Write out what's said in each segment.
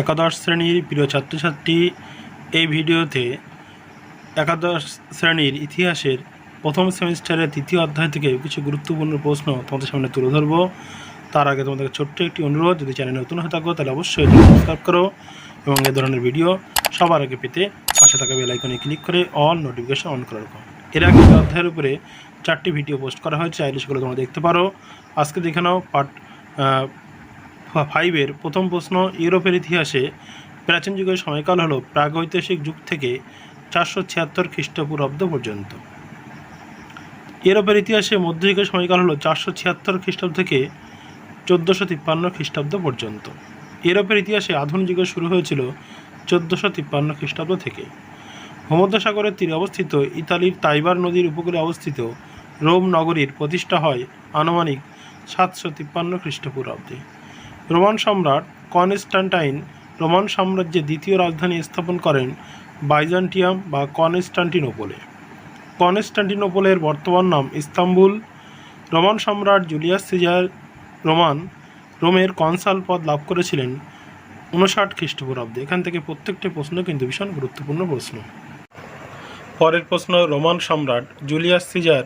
একাদশ শ্রেণির প্রিয় ছাত্রছাত্রী, এই ভিডিওতে একাদশ শ্রেণির ইতিহাসের প্রথম সেমিস্টারের তৃতীয় অধ্যায় থেকে কিছু গুরুত্বপূর্ণ প্রশ্ন তোমাদের সামনে তুলে ধরবো। তার আগে তোমাদের ছোট্ট একটি অনুরোধ, যদি চ্যানেলে নতুন হয়ে থাকো, তাহলে অবশ্যই সাবস্ক্রাইব করো এবং এ ধরনের ভিডিও সবার আগে পেতে পাশে থাকা বেল আইকনে ক্লিক করে অল নোটিফিকেশন অন করে রাখো। এর আগে অধ্যায়ের উপরে চারটি ভিডিও পোস্ট করা হয়েছে, চাইলে সেগুলো তোমরা দেখতে পারো। আজকে দেখে নাও পার্ট ফাইভের প্রথম প্রশ্ন ইউরোপের ইতিহাসে প্রাচীন যুগের সময়কাল হলো প্রাগৈতিহাসিক যুগ থেকে চারশো ছিয়াত্তর খ্রিস্টপূর্বাব্দ পর্যন্ত। ইউরোপের ইতিহাসে মধ্যযুগের সময়কাল হল চারশো ছিয়াত্তর খ্রিস্টাব্দ থেকে চোদ্দোশো তিপ্পান্ন খ্রিস্টাব্দ পর্যন্ত। ইউরোপের ইতিহাসে আধুনিক যুগ শুরু হয়েছিল চোদ্দোশো তিপ্পান্ন খ্রিস্টাব্দ থেকে। ভূমধ্যসাগরের তীরে অবস্থিত ইতালির তাইবার নদীর উপকূলে অবস্থিত রোম নগরীর প্রতিষ্ঠা হয় আনুমানিক সাতশো তিপ্পান্ন খ্রিস্টপূর্বাব্দে। রোমান সম্রাট কনস্টান্টাইন রোমান সাম্রাজ্যে দ্বিতীয় রাজধানী স্থাপন করেন বাইজান্টিয়াম বা কনস্টান্টিনোপলে। কনস্টান্টিনোপলের বর্তমান নাম ইস্তাম্বুল। রোমান সম্রাট জুলিয়াস সিজার রোমান রোমের কনসাল পদ লাভ করেছিলেন উনষাট খ্রিস্টপূর্বাব্দে। এখান থেকে প্রত্যেকটি প্রশ্ন কিন্তু ভীষণ গুরুত্বপূর্ণ প্রশ্ন। পরের প্রশ্ন, রোমান সম্রাট জুলিয়াস সিজার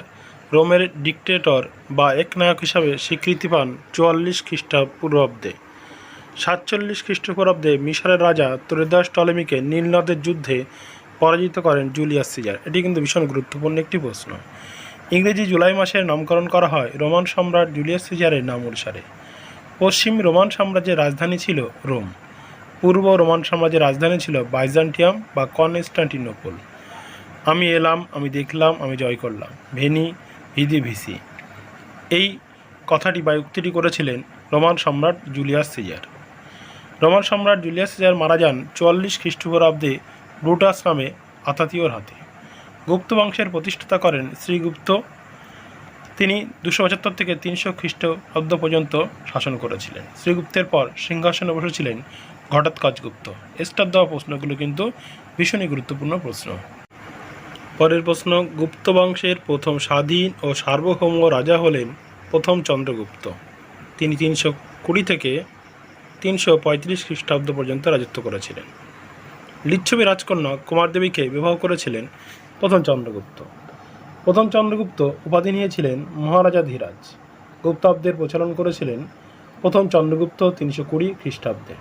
রোমের ডিক্টেটর বা একনায়ক হিসাবে স্বীকৃতি পান চুয়াল্লিশ খ্রিস্টপূর্বাব্দে। সাতচল্লিশ খ্রিস্টপূর্বাব্দে মিশরের রাজা ত্রয়োদশ টলেমিকে নীল নদের যুদ্ধে পরাজিত করেন জুলিয়াস সিজার। এটি কিন্তু ভীষণ গুরুত্বপূর্ণ একটি প্রশ্ন। ইংরেজি জুলাই মাসের নামকরণ করা হয় রোমান সম্রাট জুলিয়াস সিজারের নাম অনুসারে। পশ্চিম রোমান সাম্রাজ্যের রাজধানী ছিল রোম। পূর্ব রোমান সাম্রাজ্যের রাজধানী ছিল বাইজান্টিয়াম বা কনস্টান্টিনোপল। আমি এলাম, আমি দেখলাম, আমি জয় করলাম। Veni vidi vici. এই কথাটি বা উক্তিটি করেছিলেন রোমান সম্রাট জুলিয়াস সিজার। রোমান সম্রাট জুলিয়াস সিজার মারা যান চুয়াল্লিশ খ্রিস্টপূর্বাব্দে ব্রুটাস নামে আতাতীয়র হাতে। গুপ্ত বংশের প্রতিষ্ঠাতা করেন শ্রীগুপ্ত। তিনি দুশো পঁচাত্তর থেকে তিনশো খ্রিস্টাব্দ পর্যন্ত শাসন করেছিলেন। শ্রীগুপ্তের পর সিংহাসনে বসেছিলেন ঘটোৎকচ গুপ্ত স্টার দেওয়া প্রশ্নগুলো কিন্তু ভীষণই গুরুত্বপূর্ণ প্রশ্ন। পরের প্রশ্ন, গুপ্ত বংশের প্রথম স্বাধীন ও সার্বভৌম রাজা হলেন প্রথম চন্দ্রগুপ্ত। তিনি তিনশো কুড়ি থেকে তিনশো পঁয়ত্রিশ খ্রিস্টাব্দ পর্যন্ত রাজত্ব করেছিলেন। লিচ্ছবি রাজকন্যা কুমারদেবীকে বিবাহ করেছিলেন প্রথম চন্দ্রগুপ্ত। প্রথম চন্দ্রগুপ্ত উপাধি নিয়েছিলেন মহারাজা ধীরাজ। গুপ্তাব্দের প্রচলন করেছিলেন প্রথম চন্দ্রগুপ্ত তিনশো কুড়ি খ্রিস্টাব্দে।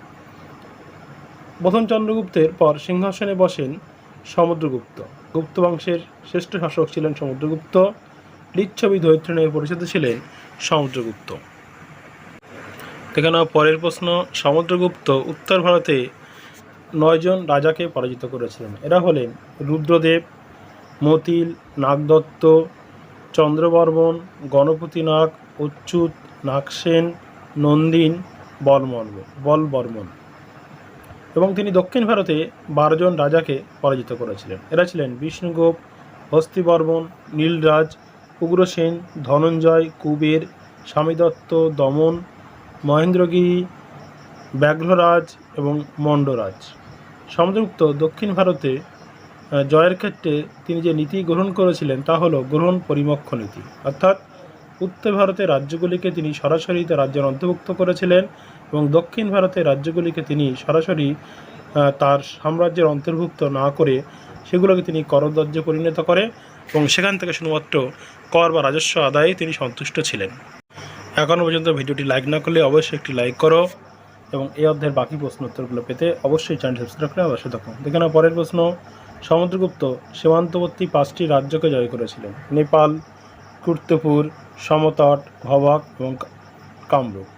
প্রথম চন্দ্রগুপ্তের পর সিংহাসনে বসেন সমুদ্রগুপ্ত। গুপ্ত বংশের শ্রেষ্ঠ শাসক ছিলেন সমুদ্রগুপ্ত। লিচ্ছবি দৈত্র নামে পরিচিত ছিলেন সমুদ্রগুপ্ত। দেখে নাও পরের প্রশ্ন, সমুদ্রগুপ্ত উত্তর ভারতে নয়জন রাজাকে পরাজিত করেছিলেন। এরা হলেন রুদ্রদেব, মতিল, নাগদত্ত, চন্দ্রবর্মন, গণপতি নাগ, অচ্যুত, নাগসেন, নন্দিন বলমর্ম বলবর্মন। এবং তিনি দক্ষিণ ভারতে বারোজন রাজাকে পরাজিত করেছিলেন। এরা ছিলেন বিষ্ণুগোপ হস্তিবর্মন নীলরাজ, উগ্রসেন, ধনঞ্জয়, কুবের, স্বামীদত্ত, দমন, মহেন্দ্রগিরি, ব্যাঘ্ররাজ এবং মণ্ডরাজ। সমুদ্রগুপ্ত দক্ষিণ ভারতে জয়ের ক্ষেত্রে তিনি যে নীতি গ্রহণ করেছিলেন তা হলো গ্রহণ পরিমক্ষ নীতি। অর্থাৎ উত্তর ভারতের রাজ্যগুলিকে তিনি সরাসরি তার রাজ্যের অন্তর্ভুক্ত করেছিলেন এবং দক্ষিণ ভারতের রাজ্যগুলিকে তিনি সরাসরি তার সাম্রাজ্যের অন্তর্ভুক্ত না করে সেগুলোকে তিনি করদার্যে পরিণত করে এবং সেখান থেকে শুধুমাত্র কর বা রাজস্ব আদায়ে তিনি সন্তুষ্ট ছিলেন। এখনও পর্যন্ত ভিডিওটি লাইক না করলে অবশ্যই একটি লাইক করো এবং এই অধ্যায়ের বাকি প্রশ্ন উত্তরগুলো পেতে অবশ্যই চ্যানেল সাবস্ক্রাইব করে অবশ্যই থাকুন। দেখে নাও পরের প্রশ্ন। সমুদ্রগুপ্ত সীমান্তবর্তী পাঁচটি রাজ্যকে জয় করেছিলেন। নেপাল কুর্তপুর সমতট, ভবাক এবং কামরূপ।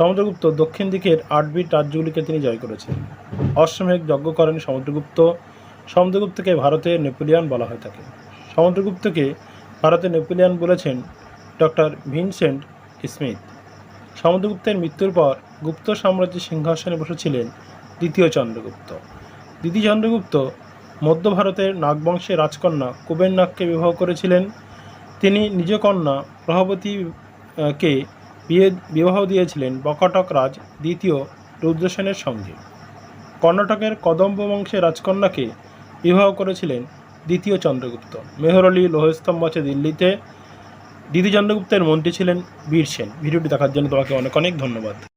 সমুদ্রগুপ্ত দক্ষিণ দিকের আটবিট রাজ্যগুলিকে তিনি জয় করেছেন। অশ্বমেঘ যজ্ঞ করেন সমুদ্রগুপ্ত সমুদ্রগুপ্তকে ভারতের নেপোলিয়ান বলা হয়ে থাকে। সমুদ্রগুপ্তকে ভারতের নেপোলিয়ান বলেছেন ডক্টর ভিনসেন্ট স্মিথ। সমুদ্রগুপ্তের মৃত্যুর পর গুপ্ত সাম্রাজ্যের সিংহাসনে বসেছিলেন দ্বিতীয় চন্দ্রগুপ্ত। দ্বিতীয় চন্দ্রগুপ্ত মধ্য ভারতের নাগবংশের রাজকন্যা কুবের নাগকে বিবাহ করেছিলেন। তিনি নিজ কন্যা প্রভাবতী কে বিয়ে, বিবাহ দিয়েছিলেন বকটক রাজ দ্বিতীয় রুদ্রসেনের সঙ্গে। কর্ণাটকের কদম্ব বংশে রাজকন্যাকে বিবাহ করেছিলেন দ্বিতীয় চন্দ্রগুপ্ত। মেহরলি লোহস্তম্ভ আছে দিল্লিতে। দ্বিতীয় চন্দ্রগুপ্তের মন্ত্রী ছিলেন বীর সেন। ভিডিওটি দেখার জন্য তোমাকে অনেক অনেক ধন্যবাদ।